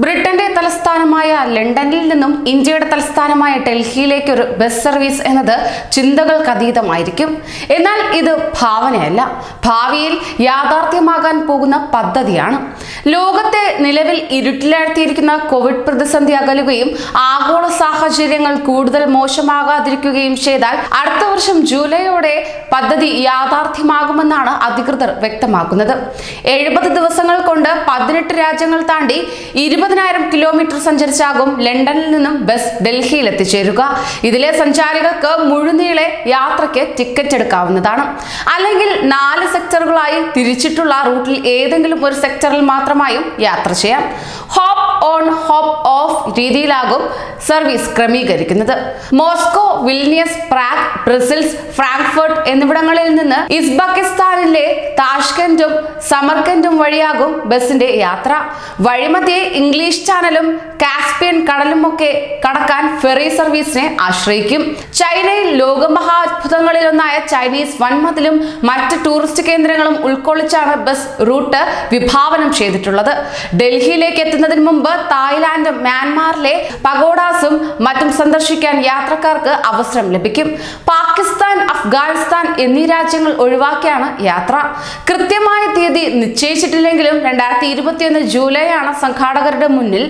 ബ്രിട്ടന്റെ തലസ്ഥാനമായ ലണ്ടനിൽ നിന്നും ഇന്ത്യയുടെ തലസ്ഥാനമായ ഡൽഹിയിലേക്ക് ഒരു ബസ് സർവീസ് എന്നത് ചിന്തകൾക്ക് അതീതമായിരിക്കും എന്നാൽ ഇത് ഭാവനയല്ല. ഭാവിയിൽ യാഥാർത്ഥ്യമാകാൻ പോകുന്ന പദ്ധതിയാണ്. ലോകത്തെ നിലവിൽ ഇരുട്ടിലാഴ്ത്തിയിരിക്കുന്ന കോവിഡ് പ്രതിസന്ധി അകലുകയും ആഗോള സാഹചര്യങ്ങൾ കൂടുതൽ മോശമാകാതിരിക്കുകയും ചെയ്താൽ അടുത്ത വർഷം ജൂലൈയോടെ പദ്ധതി യാഥാർത്ഥ്യമാകുമെന്നാണ് അധികൃതർ വ്യക്തമാക്കുന്നത്. എഴുപത് ദിവസങ്ങൾ കൊണ്ട് പതിനെട്ട് രാജ്യങ്ങൾ താണ്ടി ഇരുപതിനായിരം കിലോമീറ്റർ സഞ്ചരിച്ചാകും ലണ്ടനിൽ നിന്നും ബസ് ഡൽഹിയിൽ എത്തിച്ചേരുക ഇതിലെ സഞ്ചാരികൾക്ക് മുഴുനീളെ യാത്രയ്ക്ക് ടിക്കറ്റ് എടുക്കാവുന്നതാണ്. അല്ലെങ്കിൽ നാല് സെക്ടറുകളായി തിരിച്ചിട്ടുള്ള റൂട്ടിൽ ഏതെങ്കിലും ഒരു സെക്ടറിൽ മാത്രമായും യാത്ര ചെയ്യാം. ഹോപ്പ് ഓൺ ഹോപ്പ് ഓഫ് രീതിയിലാകും service ക്രമീകരിക്കുന്നത്. Moscow Vilnius Prague Brussels Frankfurt എന്നിവിടങ്ങളിൽ നിന്ന് ഇസ്ബക്കിസ്ഥാനിലെ സമർക്കൻഡും വഴിയാകും ബസിന്റെ യാത്ര. വഴിമധ്യേ ഇംഗ്ലീഷ് ചാനലും കാസ്പിയൻ കടലുമൊക്കെ കടക്കാൻ ഫെറി സർവീസിനെ ആശ്രയിക്കും. ചൈനയിൽ ലോകമഹാത്ഭുതങ്ങളിലൊന്നായ ചൈനീസ് വൻമതിലും മറ്റ് ടൂറിസ്റ്റ് കേന്ദ്രങ്ങളും ഉൾക്കൊള്ളിച്ചാണ് ബസ് റൂട്ട് വിഭാവനം ചെയ്തിട്ടുള്ളത്. ഡൽഹിയിലേക്ക് എത്തുന്നതിന് മുമ്പ് തായ്ലാന്റ് മ്യാൻമാറിലെ പഗോഡാസും മറ്റും സന്ദർശിക്കാൻ യാത്രക്കാർക്ക് അവസരം ലഭിക്കും. പാകിസ്ഥാൻ അഫ്ഗാനിസ്ഥാൻ എന്നീ രാജ്യങ്ങൾ ഒഴിവാക്കിയാണ് യാത്ര. കൃത്യമായ തീയതി നിശ്ചയിച്ചിട്ടില്ലെങ്കിലും രണ്ടായിരത്തി ഇരുപത്തിയൊന്ന് ജൂലൈ ആണ് സംഘാടകരുടെ മുന്നിൽ.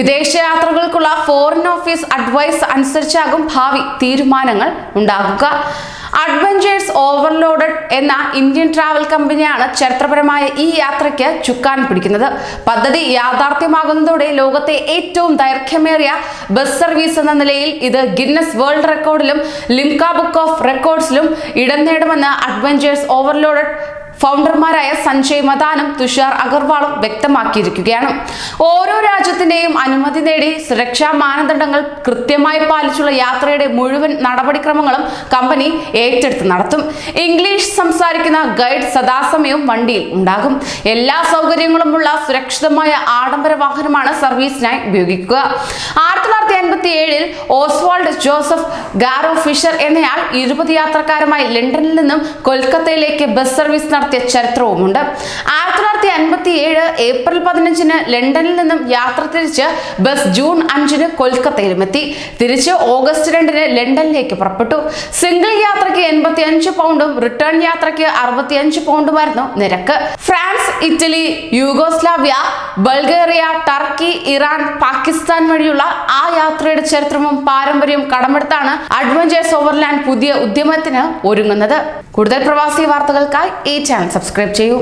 വിദേശയാത്രകൾക്കുള്ള ഫോറിൻ ഓഫീസ് അഡ്വൈസ് അനുസരിച്ചാകും ഭാവി തീരുമാനങ്ങൾ ഉണ്ടാകുക. അഡ്വഞ്ചേഴ്സ് ഓവർലോഡഡ് എന്ന ഇന്ത്യൻ ട്രാവൽ കമ്പനിയാണ് ചരിത്രപരമായ ഈ യാത്രയ്ക്ക് ചുക്കാൻ പിടിക്കുന്നത്. പദ്ധതി യാഥാർത്ഥ്യമാകുന്നതോടെ ലോകത്തെ ഏറ്റവും ദൈർഘ്യമേറിയ ബസ് സർവീസ് എന്ന നിലയിൽ ഇത് ഗിന്നസ് വേൾഡ് റെക്കോർഡിലും ലിംക ബുക്ക് ഓഫ് റെക്കോർഡ്സിലും ഇടം നേടുമെന്ന് അഡ്വഞ്ചേഴ്സ് ഓവർലോഡഡ് ഫൗണ്ടർമാരായ സഞ്ജയ് മദാനും തുഷാർ അഗർവാളും വ്യക്തമാക്കിയിരിക്കുകയാണ്. ഓരോ രാജ്യത്തിന്റെയും അനുമതി നേടി സുരക്ഷാ മാനദണ്ഡങ്ങൾ കൃത്യമായി പാലിച്ചുള്ള യാത്രയുടെ മുഴുവൻ നടപടിക്രമങ്ങളും കമ്പനി ഏറ്റെടുത്ത് നടത്തും. ഇംഗ്ലീഷ് സംസാരിക്കുന്ന ഗൈഡ് സദാസമയവും വണ്ടിയിൽ ഉണ്ടാകും. എല്ലാ സൗകര്യങ്ങളുമുള്ള സുരക്ഷിതമായ ആഡംബര വാഹനമാണ് സർവീസിനായി ഉപയോഗിക്കുക. ആയിരത്തി ഏഴിൽ ഓസ്വാൾഡ് ജോസഫ് ഗാരോ ഫിഷർ എന്നയാൾ ഇരുപത് യാത്രക്കാരുമായി ലണ്ടനിൽ നിന്നും കൊൽക്കത്തയിലേക്ക് ബസ് സർവീസ് നടത്തിയ ചരിത്രവുമുണ്ട്. ആയിരത്തി തൊള്ളായിരത്തി അൻപത്തി ഏഴ് ഏപ്രിൽ പതിനഞ്ചിന് ലണ്ടനിൽ നിന്നും യാത്ര തിരിച്ച് ബസ് ജൂൺ അഞ്ചിന് കൊൽക്കത്തയിലും എത്തി തിരിച്ച് ഓഗസ്റ്റ് രണ്ടിന് ലണ്ടനിലേക്ക് പുറപ്പെട്ടു. സിംഗിൾ യാത്രയ്ക്ക് എൺപത്തി അഞ്ച് പൗണ്ടും റിട്ടേൺ യാത്രയ്ക്ക് അറുപത്തി അഞ്ച് പൗണ്ടുമായിരുന്നു നിരക്ക്. France Italy Yugoslavia Bulgaria Turkey Iran Pakistan വഴിയുള്ള ആ യാത്രയുടെ ചരിത്രവും പാരമ്പര്യവും കടമെടുത്താണ് അഡ്വഞ്ചേഴ്സ് ഓവർലാൻഡ് പുതിയ ഉദ്യമത്തിന് ഒരുങ്ങുന്നത്. കൂടുതൽ പ്രവാസി വാർത്തകൾക്കായി ഈ ചാനൽ സബ്സ്ക്രൈബ് ചെയ്യൂ.